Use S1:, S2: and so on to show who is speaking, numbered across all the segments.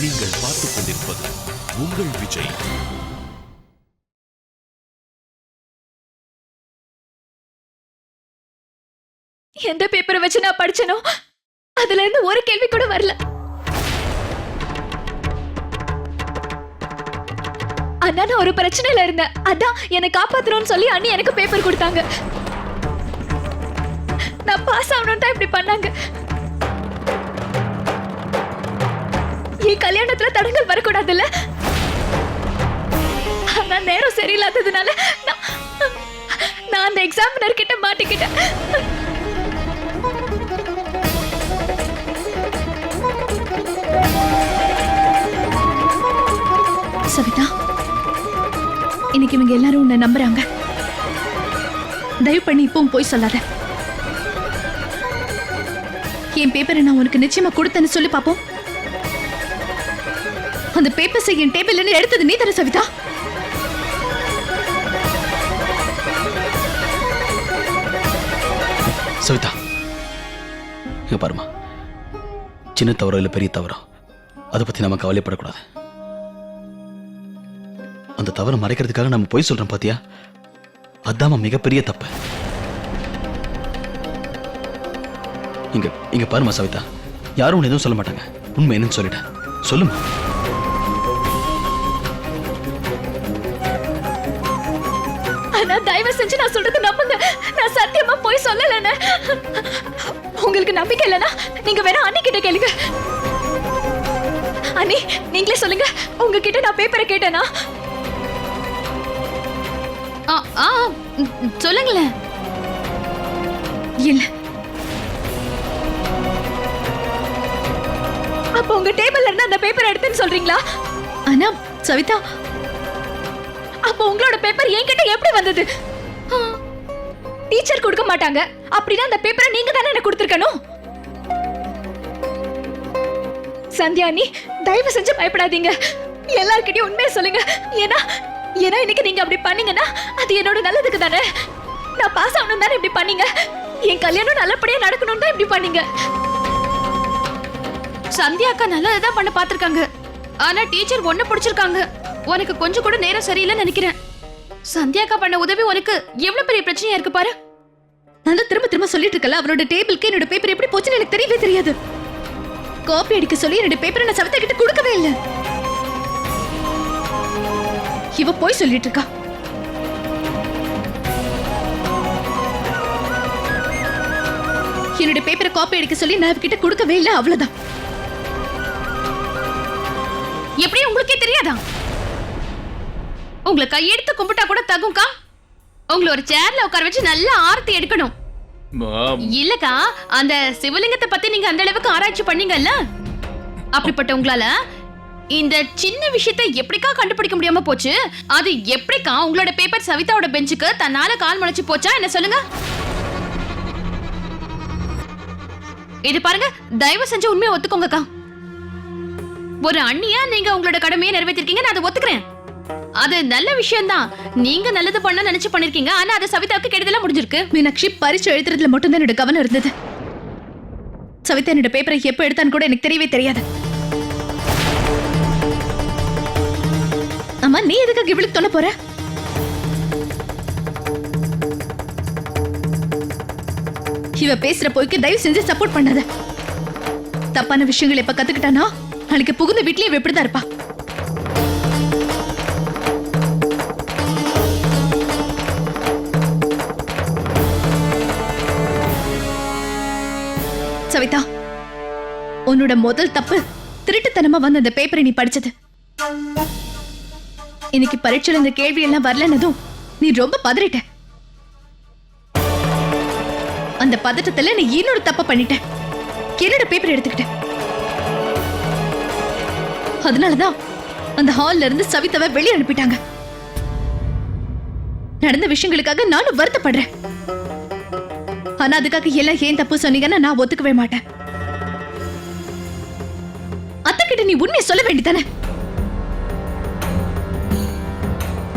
S1: நீங்கள் பார்த்துக் கொண்டிருப்பது உங்கள் விஜய்.
S2: எந்த பேப்பரை வச்சு நான் படிச்சனோ அதுல இருந்து ஒரு கேள்வி கூட வரல. அண்ணா நான் ஒரு பிரச்சனையில இருந்தேன். அதான் என்னை காப்பாத்தணும்னு சொல்லி அண்ணி எனக்கு பேப்பர் கொடுத்தாங்க. நான் பாஸ் ஆகணும்னு தான் இப்படி பண்ணாங்க. என் கல்யாணத்துல தடங்கள் வரக்கூடாதுல்ல? ஆனா நேரம் சரியில்லாததுனால நான் நான் அந்த எக்ஸாமினர் கிட்ட மாட்டிக்கிட்டேன். சவிதா இன்னைக்கு இவங்க எல்லாரும் உன்னை நம்புறாங்க. தயவு பண்ணி இப்பவும் போய் சொல்லாத. என் பேப்பரை நான் உனக்கு நிச்சயமா கொடுத்தேன்னு சொல்லி பார்ப்போம். அந்த பேப்பர்ஸை என் டேபிள்ல இருந்து எடுத்தது நீ தானே சவிதா?
S3: சவிதா இங்க பாருமா சின்ன தவறோ இல்லை பெரிய தவறோ? அதை பத்தி நம்ம கவலைப்படக்கூடாது. அந்த தவறை மறைக்கிறதுக்காக நம்ம போய் சொல்றோம் பாத்தியா? அதாம்மா மிகப்பெரிய தப்பு. இங்க இங்க பாருமா சவிதா. யாரும் உன்னை எதுவும் சொல்ல மாட்டாங்க. உண்மை என்னன்னு சொல்லிட்டேன். சொல்லுமா
S2: செஞ்சு நான் சொல்றது நம்புங்க. நான் சத்தியமா போய் சொல்லலன்னு உங்களுக்கு நம்பிக்கை இல்லைன்னா நீங்க வேணா அண்ணி கிட்ட கேளுங்க. அண்ணி நீங்களே சொல்லுங்க. உங்ககிட்ட நான் பேப்பரை கேட்டேனா?
S4: சொல்லுங்களேன்.
S2: இல்ல. அப்ப உங்க டேபிள்ல இருந்து அந்த பேப்பர் எடுத்தேன்னு சொல்றீங்களா?
S4: ஆனா சவிதா.
S2: அப்ப உங்களோட பேப்பர் என்கிட்ட எப்படி வந்தது? டீச்சர் கொடுக்க மாட்டாங்க. அப்படின்னா அந்த பேப்பரை நீங்க தானே எனக்கு கொடுத்துருக்கணும்? சந்தியா நீ தயவு செஞ்சு பயப்படாதீங்க. எல்லார்கிட்டயும் உண்மையை சொல்லுங்க. ஏன்னா ஏன்னா இன்னைக்கு நீங்க அப்படி பண்ணீங்கன்னா அது என்னோட நல்லதுக்கு தானே. நான் பாஸ் ஆகணும் தானே இப்படி பண்ணீங்க. என் கல்யாணம் நல்லபடியா நடக்கணும் தான் இப்படி பண்ணீங்க.
S4: சந்தியா அக்கா நல்லதான் பண்ண பாத்திருக்காங்க ஆனா டீச்சர் ஒண்ணு பிடிச்சிருக்காங்க. உனக்கு கொஞ்சம் கூட நேரம் சரியில்லைன்னு நினைக்கிறேன். சந்தியாக்கா பண்ண உதவி உனக்கு எவ்வளவு பெரிய பிரச்சனையா இருக்கு பாரு?
S2: நான் தான் திரும்ப திரும்ப சொல்லிட்டு இருக்கல அவரோட டேபிளுக்கு என்னோட பேப்பர் எப்படி போச்சுன்னு எனக்கு தெரியவே தெரியாது. காப்பி அடிக்க சொல்லி என்னோட பேப்பரை நான் சவிதா கிட்ட கொடுக்கவே இல்லை. இவ போய் சொல்லிட்டு இருக்கா. என்னோட பேப்பரை காப்பி அடிக்க சொல்லி நான் கிட்ட கொடுக்கவே இல்லை அவ்வளவுதான்.
S4: எப்படி உங்களுக்கே தெரியாதா? உங்களை கையெடுத்து கும்பிட்டா கூட தகும்க்கா? உங்களை ஒரு சேர்ல உட்கார வச்சு நல்லா ஆரத்தி எடுக்கணும். இல்லக்கா அந்த சிவலிங்கத்தை பத்தி நீங்க அந்த அளவுக்கு ஆராய்ச்சி பண்ணீங்கல்ல? அப்படிப்பட்ட உங்களால இந்த சின்ன விஷயத்தை எப்படிக்கா கண்டுபிடிக்க முடியாம போச்சு? அது எப்படிக்கா உங்களோட பேப்பர் சவிதாவோட பெஞ்சுக்கு தன்னால கால் முளைச்சு போச்சா? என்ன சொல்லுங்க? இது பாருங்க தயவு செஞ்சு உண்மையை ஒத்துக்கோங்கக்கா. ஒரு அண்ணியா நீங்க உங்களோட கடமையை நிறைவேற்றிருக்கீங்க நான் அதை ஒத்துக்கிறேன். அது நல்ல விஷயம்தான். நீங்க நல்லது பண்ண நினைச்சு பண்ணிருக்கீங்க. ஆனா அது சவிதாவுக்கு கெடுதலா முடிஞ்சிருக்கு.
S2: மீனாட்சி பரிச்சு எழுதுறதுல மட்டும் தான் என்னோட கவனம் இருந்தது. சவிதா என்னோட பேப்பரை எப்ப எடுத்தான்னு கூட எனக்கு தெரியவே தெரியாது. அம்மா நீ எதுக்காக இவ்வளவு தொல்ல போற? இவ பேசுற போய்க்கு தயவு செஞ்சு சப்போர்ட் பண்ணாத. தப்பான விஷயங்கள் எப்ப கத்துக்கிட்டானா? நாளைக்கு புகுந்த வீட்லயே எப்படிதான் இப்படிதான் இருப்பா. சவிதா. உன்னோட முதல் தப்பு திருட்டுத்தனமா வந்த அந்த பேப்பரை நீ படிச்சது. இன்னைக்கு பரீட்சையில் இந்த கேள்வி எல்லாம் வரலன்னதும் நீ ரொம்ப பதறிட்ட. அந்த பதட்டத்துல நீ இன்னொரு தப்ப பண்ணிட்ட. என்னோட பேப்பர் எடுத்துக்கிட்ட. அதனாலதான் அந்த ஹால்ல இருந்து சவிதாவை வெளியே அனுப்பிட்டாங்க. நடந்த விஷயங்களுக்காக நானும் வருத்தப்படுறேன். ஆனா அதுக்காக எல்லாம் ஏன் தப்பு சொன்னீங்கன்னா நான் ஒத்துக்கவே மாட்டேன். அத்தை கிட்ட நீ உண்மையை சொல்ல வேண்டியதானே?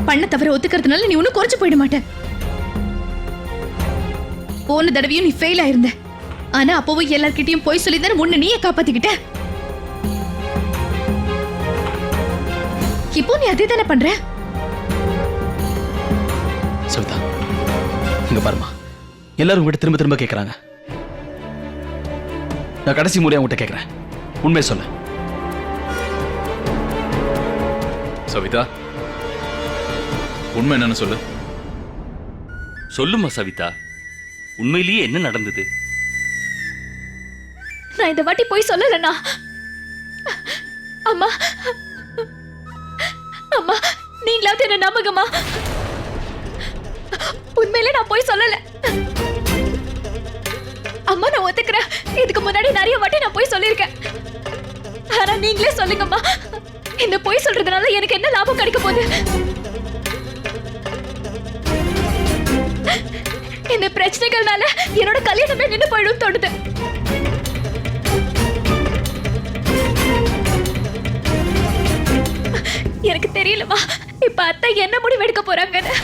S2: பண்ண தவிர ஒத்துக்கிறதுனால நீ ஒன்னும் குறைச்சு போயிட மாட்ட போன தடவையும் நீ ஃபெயில் ஆயிருந்த. ஆனா அப்பவும் எல்லார்கிட்டயும் போய் சொல்லி தானே முன்ன நீயே காப்பாத்திக்கிட்ட. இப்போ நீ அதே தானே பண்ற?
S3: சவிதா இங்க பாருமா எல்லாரும் உங்ககிட்ட திரும்ப திரும்ப கேட்கறாங்க நான் கடைசி முறையா உங்ககிட்ட கேட்கறேன் உண்மையை சொல்லு.
S5: சவிதா உண்மை என்னன்னு சொல்லு.
S1: சொல்லுமா சவிதா. உண்மையிலேயே என்ன நடந்தது?
S2: நான் இந்த வாட்டி போய் சொல்லலண்ணா. அம்மா அம்மா நீங்களாவது என்ன நம்புங்கம்மா உண்மையிலே நான் போய் சொல்லல. அம்மா நான் ஒத்துக்கிறேன். இதுக்கு முன்னாடி நிறைய வாட்டி நான் போய் சொல்லியிருக்கேன். ஆனா நீங்களே சொல்லுங்கம்மா. இந்த பொய் சொல்றதுனால எனக்கு என்ன லாபம் கிடைக்க போகுது? இந்த பிரச்சனைகள்னால என்னோட கல்யாணமே நின்று போயிடும் தோணுது. எனக்கு தெரியலமா இப்ப அத்தை என்ன முடிவு எடுக்க போறாங்கன்னு?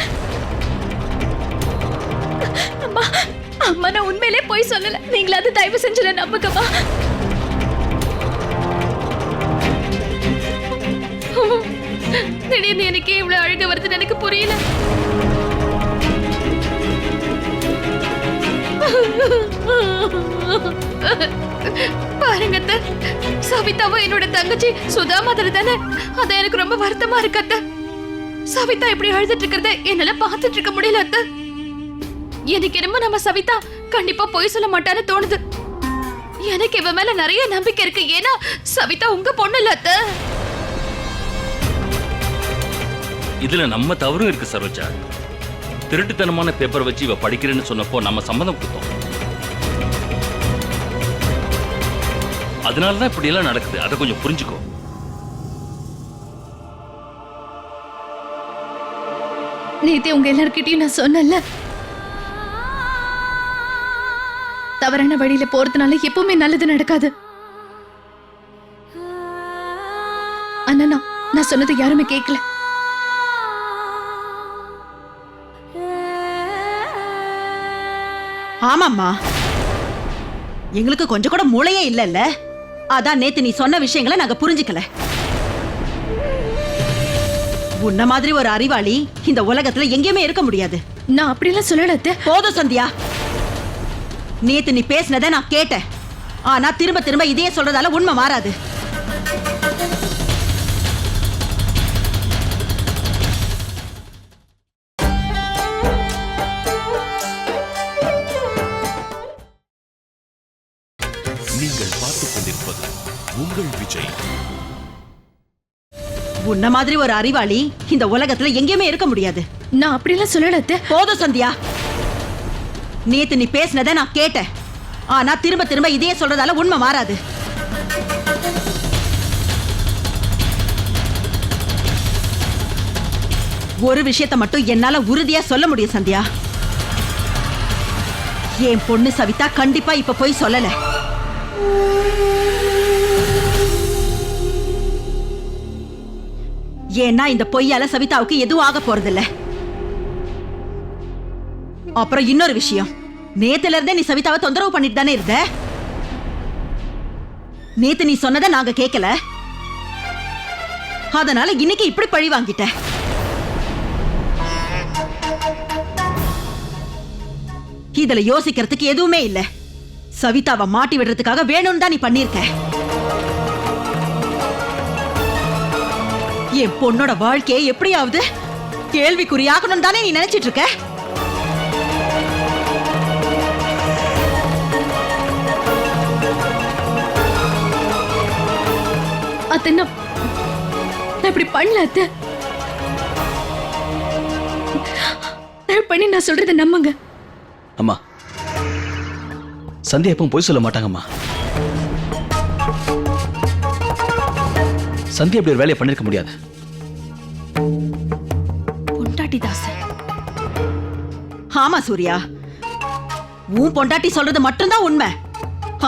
S2: அம்மா அம்மா நான் உண்மையிலே போய் சொல்லல. நீங்களாவது தயவு செஞ்சிட நம்புக்கம்மா
S4: திடீர்னு எனக்கு இவ்வளவு அழுக வருதுன்னு எனக்கு புரியல. பாருங்க சவிதாவும் என்னோட தங்கச்சி சுதா மாதிரி தானே? அதான் எனக்கு ரொம்ப வருத்தமா இருக்கு அத்தை. சவிதா இப்படி அழுதுட்டு இருக்கிறத என்னால பார்த்துட்டு இருக்க முடியல அத்தை. எனக்கு என்னமோ நம்ம சவிதா கண்டிப்பா பொய் சொல்ல மாட்டான்னு தோணுது. எனக்கு இவ மேல நிறைய நம்பிக்கை இருக்கு. ஏன்னா சவிதா உங்க பொண்ணு இல்ல அத்தை.
S1: இதுல நம்ம தவறும் இருக்கு சரோஜா. திருட்டுத்தனமான பேப்பர் வச்சு இவ படிக்கிறேன்னு சொன்னப்போ நம்ம சம்மதம் கொடுத்தோம். அதனாலதான் இப்படி எல்லாம் நடக்குது. அதை கொஞ்சம் புரிஞ்சுக்கோ.
S2: நேத்தே உங்க எல்லார்கிட்டயும் நான் சொன்னேன்ல தவறான வழியில போறதுனால எப்பவுமே நல்லது நடக்காது. அண்ணா நான் சொன்னது யாருமே கேட்கல
S6: ஆமாம்மா. எங்களுக்கு கொஞ்சம் கூட மூளையே இல்லைல்ல? அதான் நேத்து நீ சொன்ன விஷயங்களை நாங்க புரிஞ்சுக்கல. உன்ன மாதிரி ஒரு அறிவாளி இந்த உலகத்துல எங்கேயுமே இருக்க முடியாது.
S2: நான் அப்படிலாம் சொல்லல.
S6: போதும் சந்தியா. நேத்து நீ பேசினதை நான் கேட்டேன். ஆனா திரும்ப திரும்ப இதையே சொல்றதால உண்மை மாறாது.
S1: நீங்கள் பார்த்துக் கொண்டிருப்பது உங்கள் விஜய்.
S6: உன்ன மாதிரி ஒரு அறிவாளி இந்த உலகத்துல எங்கேயுமே இருக்க முடியாது.
S2: நான் அப்படிலாம் சொல்லல அத்தை.
S6: போதும் சந்தியா. நேத்து நீ பேசினதை நான் கேட்டேன். ஆனா திரும்ப திரும்ப இதையே சொல்றதால உண்மை மாறாது. ஒரு விஷயத்த மட்டும் என்னால உறுதியா சொல்ல முடியும் சந்தியா. என் பொண்ணு சவிதா கண்டிப்பா இப்ப போய் சொல்லல. ஏன்னா இந்த பொய்யால சவிதாவுக்கு எதுவும் ஆக போறதில்ல. அப்புறம் இன்னொரு விஷயம். நேத்துல இருந்தே நீ சவிதாவை தொந்தரவு பண்ணிட்டு தானே இருந்த? நேத்து நீ சொன்னதை நாங்க கேட்கல அதனால இன்னைக்கு இப்படி பழி வாங்கிட்ட. இதுல யோசிக்கிறதுக்கு எதுவுமே இல்ல. சவிதாவை மாட்டி விடுறதுக்காக வேணும்னு தான் நீ பண்ணிருக்க. என் பொண்ணோட வாழ்க்கையை எப்படியாவது கேள்விக்குறியாகணும் தானே நீ நினைச்சிட்டு இருக்க?
S2: அத்தை நான் இப்படி பண்ணல அத்தை. தயவு பண்ணி நான் சொல்றதை நம்புங்க.
S3: அம்மா சந்தியா எப்பவும் பொய் சொல்ல மாட்டாங்கம்மா. சந்தியா அப்படி ஒரு வேலையை பண்ணிருக்க முடியாது.
S2: பொண்டாட்டி தாசன்
S6: ஆமா சூர்யா. உன் பொண்டாட்டி சொல்றது மட்டும்தான் உண்மை.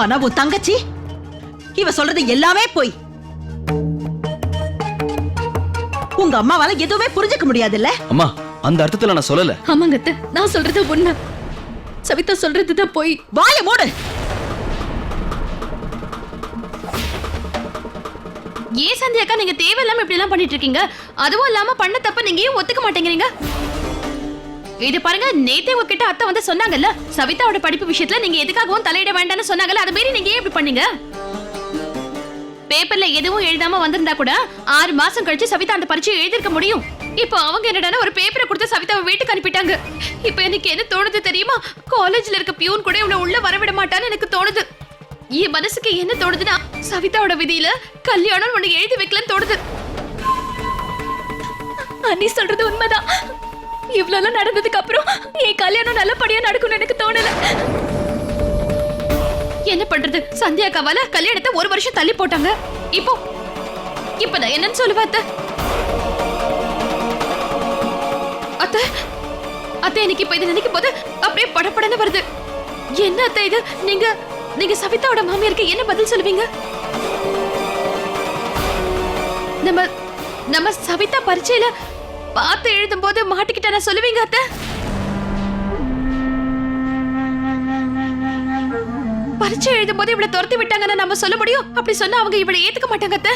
S6: ஆனா உன் தங்கச்சி இவ சொல்றது எல்லாமே பொய். உங்க அம்மாவால எதுவுமே புரிஞ்சுக்க முடியாதுல்ல?
S3: அம்மா அந்த அர்த்தத்துல நான் சொல்லல.
S2: ஆமாங்க அத்தை நான் சொல்றது உண்மை. சவிதா சொல்றது தான் போய்.
S6: வாய மூடு!
S4: ஏன் சந்தியாக்கா நீங்க தேவையில்லாம இப்படி எல்லாம் பண்ணிட்டு இருக்கீங்க அதுவும் இல்லாம பண்ண தப்ப நீங்க ஏன் ஒத்துக்க மாட்டேங்கிறீங்க? இது பாருங்க நேத்தே உங்ககிட்ட அத்தை வந்து சொன்னாங்கல்ல சவிதாவோட படிப்பு விஷயத்துல நீங்க எதுக்காகவும் தலையிட வேண்டாம்னு சொன்னாங்கல்ல அது மீறி நீங்க ஏன் இப்படி பண்ணீங்க? பேப்பர்ல எதுவும் எழுதாம வந்திருந்தா கூட ஆறு மாசம் கழிச்சு சவிதா அந்த பரீட்சை எழுதிருக்க முடியும். இப்போ அவங்க என்னடா ஒரு பேப்பரை கொடுத்து சவிதாவை வீட்டுக்கு அனுப்பிட்டாங்க. இப்போ எனக்கு என்ன தோணுது தெரியுமா? காலேஜ்ல இருக்க பியூன் கூட இவனை உள்ள வரவிட மாட்டான்னு எனக்கு தோணுது. என் மனசுக்கு என்ன தோணுதுன்னா சவிதாவோட விதியில கல்யாணம் உன்னை எழுதி வைக்கலன்னு தோணுது.
S2: நீ சொல்றது உண்மைதான். இவ்வளவு நடந்ததுக்கு அப்புறம் என் கல்யாணம் நல்லபடியா நடக்கும்னு எனக்கு தோணல.
S4: என்ன பண்றது? சந்தியா கவால கல்யாணத்தை ஒரு வருஷம் தள்ளி போட்டாங்க. இப்போ இப்ப நான் என்னன்னு சொல்லுவ அத்தை. அத்தை இன்னைக்கு எனக்கு இப்ப இதை நினைக்கும் போது அப்படியே படபடன்னு வருது. என்ன அத்தை இது? நீங்க நீங்க சவிதாவோட மாமியாருக்கு என்ன பதில் சொல்லுவீங்க? நம்ம நம்ம சவிதா பரீட்சையில பார்த்து எழுதும் போது மாட்டிக்கிட்ட நான் சொல்லுவீங்க அத்தை? பரீட்சை எழுதும் போது இவளை துரத்தி விட்டாங்கன்னு நம்ம சொல்ல முடியும்? அப்படி சொன்னா அவங்க இவளை ஏத்துக்க மாட்டாங்க பாருங்கத்த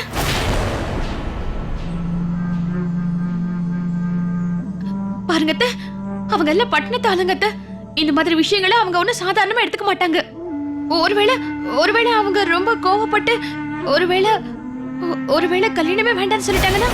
S4: பாருங்க அவங்க எல்லாம் பட்டணத்து ஆளுங்க அத்தை. இந்த மாதிரி விஷயங்களை அவங்க ஒன்னும் சாதாரணமா எடுத்துக்க மாட்டாங்க. ஒருவேளை ஒருவேளை அவங்க ரொம்ப கோவப்பட்டு ஒருவேளை ஒருவேளை கல்யாணமே வேண்டாம்னு சொல்லிட்டாங்கன்னா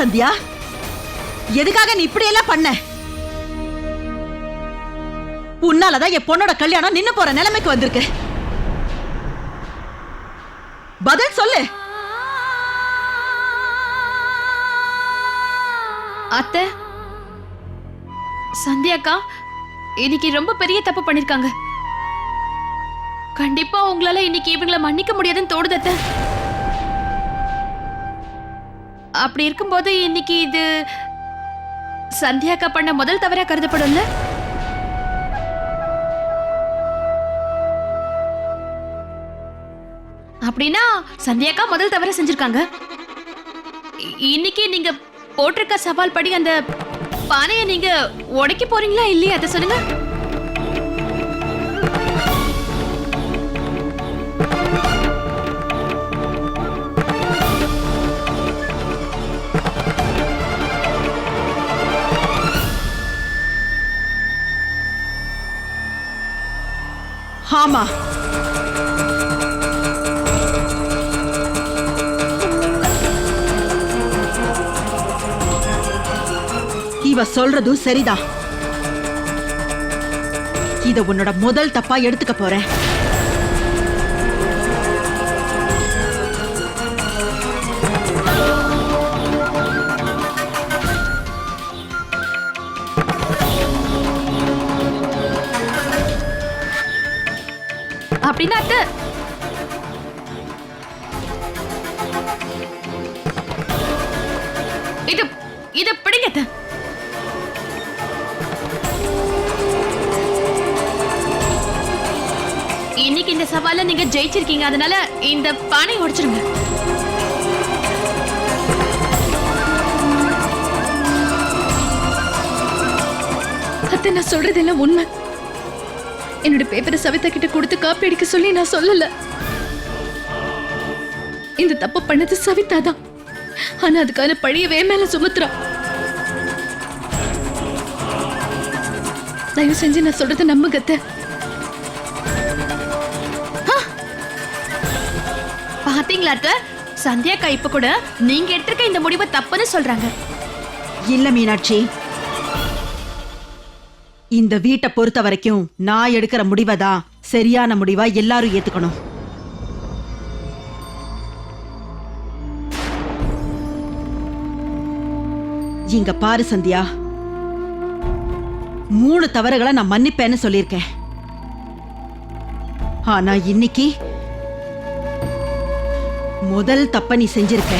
S6: சந்தியா? எதுக்காக நீ இப்படி எல்லாம் பண்ண? உன்னாலதான் என் பொண்ணோட கல்யாணம் நின்னு போற நிலைமைக்கு வந்திருக்கு. பதில் சொல்லு.
S4: அத்தை சந்தியாக்கா இன்னைக்கு ரொம்ப பெரிய தப்பு பண்ணிருக்காங்க. கண்டிப்பா உங்களால இன்னைக்கு இவங்களை மன்னிக்க முடியாதுன்னு தோணுது அத்தை. அப்படி இருக்கும்போது இன்னைக்கு இது சந்தியாக்கா பண்ண முதல் தவறா கருதப்படும்ல? அப்படின்னா சந்தியாக்கா முதல் தவற செஞ்சிருக்காங்க. இன்னைக்கு நீங்க போட்டிருக்க சவால் படி அந்த பானையை நீங்க உடைக்க போறீங்களா இல்லையா? அதை சொல்லுங்க.
S6: ஆமா. இவ சொல்றதும் சரிதான். இத உன்னோட முதல் தப்பா எடுத்துக்க போறேன்.
S4: அப்படின்னா அத்தை இது இது பிடிங்க அத்தை. இன்னைக்கு இந்த சவால நீங்க ஜெயிச்சிருக்கீங்க. அதனால இந்த பானை உடைச்சிருங்க.
S2: அத்தை நான் சொல்றதெல்லாம் உண்மை. என்னோட பேப்பரை சவிதா கிட்ட கொடுத்து காப்பி அடிக்க சொல்லி நான் சொல்லல. இந்த தப்பு பண்ணது சவிதா தான். ஆனா அதுக்கான பழிய வே மேல சுமத்துறா. தயவு செஞ்சு நான் சொல்றத நம்புங்க அத்தை
S4: பாத்தீங்களா சந்தியாக்கா இப்ப கூட நீங்க எடுத்திருக்க இந்த முடிவை தப்புன்னு சொல்றாங்க.
S6: இல்ல மீனாட்சி இந்த வீட்டை பொறுத்த வரைக்கும் நான் எடுக்கிற முடிவை தான் சரியான முடிவா எல்லாரும் ஏத்துக்கணும். இங்க பாரு சந்தியா. மூணு தவறுகளை நான் மன்னிப்பேன்னு சொல்லியிருக்கேன். ஆனா இன்னைக்கு முதல் தப்ப நீ செஞ்சிருக்க.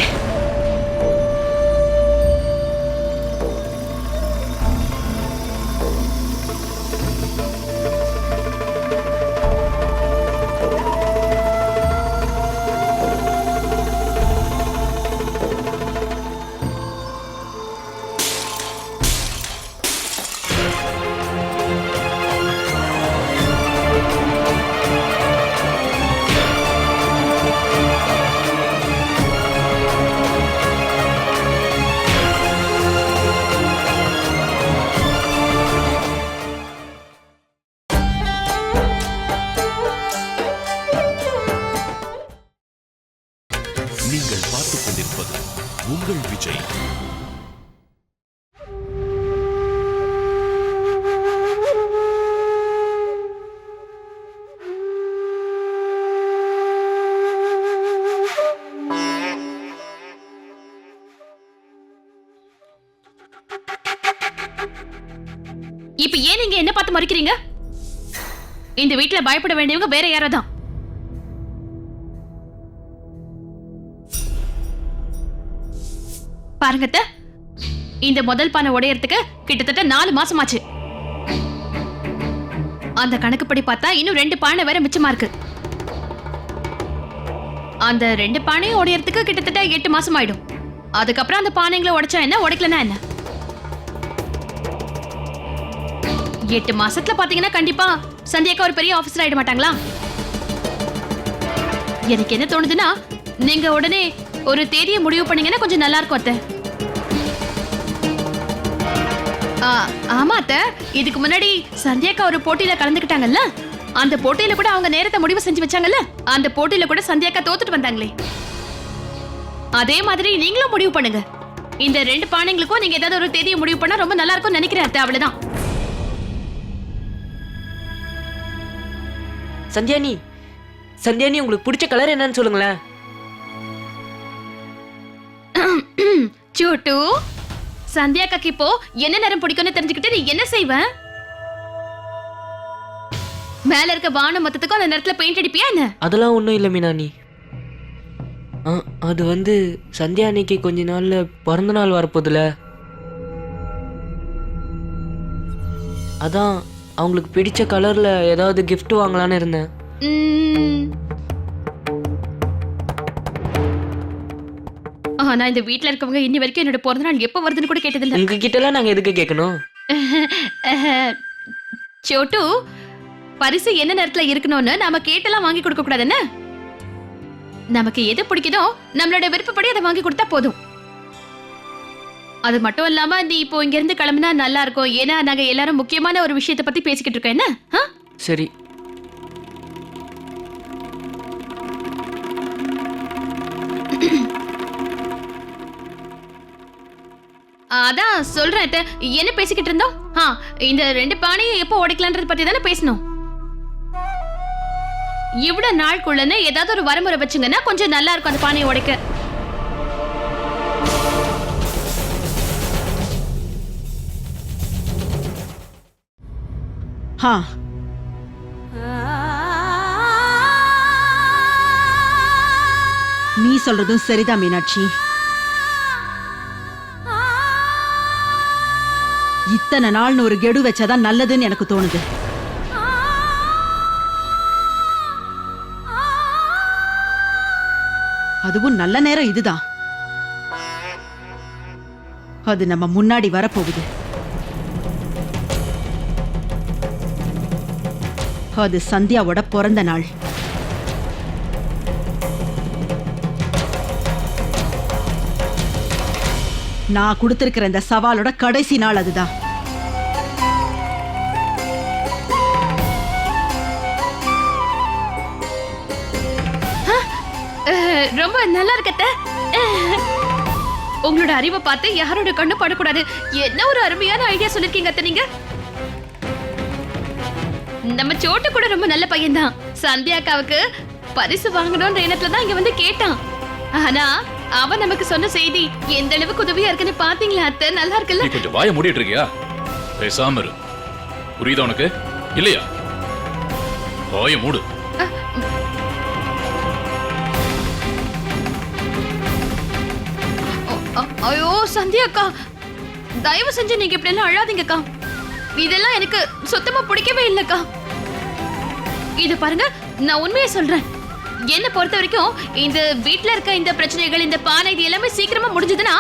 S4: மறுக்கிறீங்க? இந்த வீட்ல பயப்பட வேண்டியவங்க வேற யாராதான்? பாருங்க இந்த முதல் பானை உடையறதுக்கு கிட்டத்தட்ட நாலு மாசம் ஆச்சு அந்த கணக்குப்படி பார்த்தா இன்னும் ரெண்டு பானை வேற மிச்சமா இருக்கு. அந்த ரெண்டு பானையும் உடையறதுக்கு கிட்டத்தட்ட எட்டு மாசம் ஆயிடும் அதுக்கப்புறம் அந்த பானைங்களை உடைச்சா என்ன உடைக்கலன்னா என்ன? எட்டு மாசத்துல பாத்தீங்கன்னா கண்டிப்பா சந்தியாக்கா ஒரு பெரிய ஆபீசர் ஆயிட மாட்டாங்களா? எனக்கு என்ன தோணுதுன்னா நீங்க உடனே ஒரு தேதியை முடிவு பண்ணீங்கன்னா கொஞ்சம் நல்லா இருக்கும் அத்தை. ஆ, ஆமா அத்தை. இதுக்கு முன்னாடி சந்தியாக்கா ஒரு போட்டியில கலந்துக்கிட்டாங்கல்ல? அந்த போட்டியில கூட அவங்க நேரத்தை முடிவு செஞ்சு வச்சாங்கல்ல? அந்த போட்டியில கூட சந்தியாக்கா தோத்துட்டு வந்தாங்களே. அதே மாதிரி நீங்களும் முடிவு பண்ணுங்க. இந்த ரெண்டு பானைங்களுக்கும் நீங்க ஏதாவது ஒரு தேதியை முடிவு பண்ணா ரொம்ப நல்லா இருக்கும்னு நினைக்கிறேன் அத்தை. அவ்வளவுதான்.
S7: சந்தியானி சந்தியானி உங்களுக்கு பிடிச்ச கலர் என்னன்னு சொல்லுங்களேன்.
S4: சூட்டு சந்தியாக்காக்கு இப்போ என்ன நேரம் பிடிக்கும்னு தெரிஞ்சுக்கிட்டு நீ என்ன செய்வ? மேல இருக்க வானம் மொத்தத்துக்கும் அந்த நேரத்துல பெயிண்ட் அடிப்பியா என்ன?
S7: அதெல்லாம் ஒன்றும் இல்லை மீனானி அது வந்து சந்தியா அன்னைக்கு கொஞ்ச நாள்ல பிறந்த நாள் வரப்போகுதுல அதான் அவங்களுக்கு பிடிச்ச கலர்ல ஏதாவது gift வாங்கலான்னு இருந்தேன்.
S4: ஆனா இந்த வீட்ல இருக்கவங்க இன்னி வரைக்கும் என்னோட பிறந்த நாள் எப்ப வருதுன்னு கூட கேட்டதில்ல.
S7: உங்ககிட்டலாம் நாங்கள் எதுக்கு கேட்கணும்
S4: சோட்டு பரிசு என்ன நேரத்துல இருக்கணும்னு நாம கேட்டெல்லாம் வாங்கி கொடுக்க கூடாதுன்னு நமக்கு எது பிடிக்குதோ நம்மளோட விருப்பப்படி அதை வாங்கி கொடுத்தா போதும். அது மட்டும் இல்லாம நீ இப்போ இங்க இருந்து கிளம்புனா நல்லா இருக்கும். ஏன்னா நாங்க எல்லாரும் முக்கியமான ஒரு விஷயத்தை பத்தி பேசிக்கிட்டு இருக்கோம். என்ன?
S7: சரி.
S4: அதான் சொல்றேன். என்ன பேசிக்கிட்டு இருந்தோம்? இந்த ரெண்டு பானையும் எப்போ உடைக்கலான்றது பத்தி தானே பேசணும். இவ்வளவு நாளுக்குள்ளன்னு ஏதாவது ஒரு வரமுறை வச்சுங்கன்னா கொஞ்சம் நல்லா இருக்கும் அந்த பானையை உடைக்க.
S6: ஹா நீ சொல்றதும் சரிதான் மீனாட்சி. இத்தனை நாள்னு ஒரு கெடு வச்சாதான் நல்லதுன்னு எனக்கு தோணுது. அதுவும் நல்ல நேரம் இதுதான். அது நம்ம முன்னாடி வரப்போகுது. அது சந்தியாவோட பிறந்த நாள். நான் கொடுத்திருக்கிற இந்த சவாலோட கடைசி நாள் அதுதான்.
S4: ரொம்ப நல்லா இருக்கத்த உங்களோட அறிவை பார்த்து யாரோட கண்ணு படக்கூடாது. என்ன ஒரு அருமையான ஐடியா சொல்லிருக்கீங்க நீங்க? நம்ம சோட்டு கூட ரொம்ப நல்ல பையன்தான். சந்தியா அக்காவுக்கு பரிசு வாங்கணும்ன்ற எண்ணத்துல தான் இங்க வந்து கேட்டான். ஆனா அவன் நமக்கு சொன்ன செய்தி எந்த அளவுக்கு உதவியா இருக்குன்னு பாத்தீங்களா அத்தை? நல்லா இருக்குல்ல?
S5: கொஞ்சம் வாய மூடிட்டு இருக்கியா? பேசாம இரு. புரியுதா உனக்கு? இல்லையா? வாய மூடு.
S4: ஐயோ சந்தியா அக்கா. தயவு செஞ்சு நீங்க இப்படி எல்லாம் அழாதீங்கக்கா இதெல்லாம் எனக்கு சுத்தமா பிடிக்கவே இல்லக்கா. இது பாருங்க நான் உண்மையை சொல்றேன். என்ன பொறுத்த வரைக்கும் இந்த வீட்டுல இருக்க இந்த பிரச்சனைகள் இந்த பானை இது எல்லாமே சீக்கிரமா முடிஞ்சதுன்னா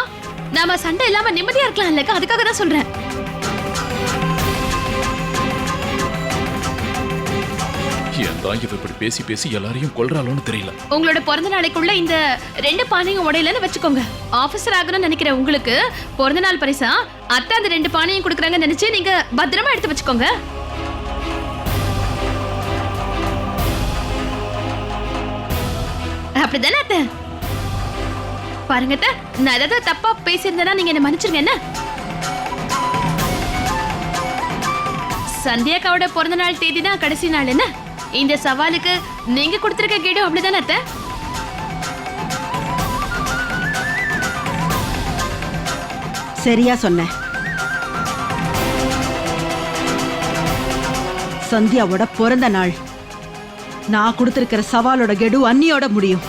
S4: நாம சண்டை இல்லாம நிம்மதியா இருக்கலாம் இல்லக்கா? அதுக்காக தான் சொல்றேன்.
S5: ஏன் தான் இவ இப்படி பேசி பேசி எல்லாரையும் கொல்றாளோன்னு தெரியல.
S4: உங்களோட பிறந்த நாளைக்குள்ள இந்த ரெண்டு பானையும் உடையலன்னு வச்சுக்கோங்க. ஆபீசர் ஆகணும்னு நினைக்கிற உங்களுக்கு பிறந்த நாள் பரிசா அத்தை அந்த ரெண்டு பானையும் கொடுக்குறாங்கன்னு நினைச்சு நீங்க பத்திரமா எடுத்து வச்சுக்கோங்க. அப்படிதானே அத்தை? பாருங்க அத்தை நான் ஏதாவது தப்பா பேசியிருந்தேன்னா நீங்க என்ன மன்னிச்சிருங்க என்ன? சந்தியாக்காவோட பிறந்த நாள் தேதி தான் கடைசி நாள் என்ன? இந்த சவாலுக்கு நீங்க கொடுத்திருக்க கீடு அப்படிதானே அத்தை?
S6: சரியா சொன்ன. சந்தியாவோட பிறந்த நாள். நான் கொடுத்திருக்கிற சவாலோட கெடு அன்னியோட முடியும்.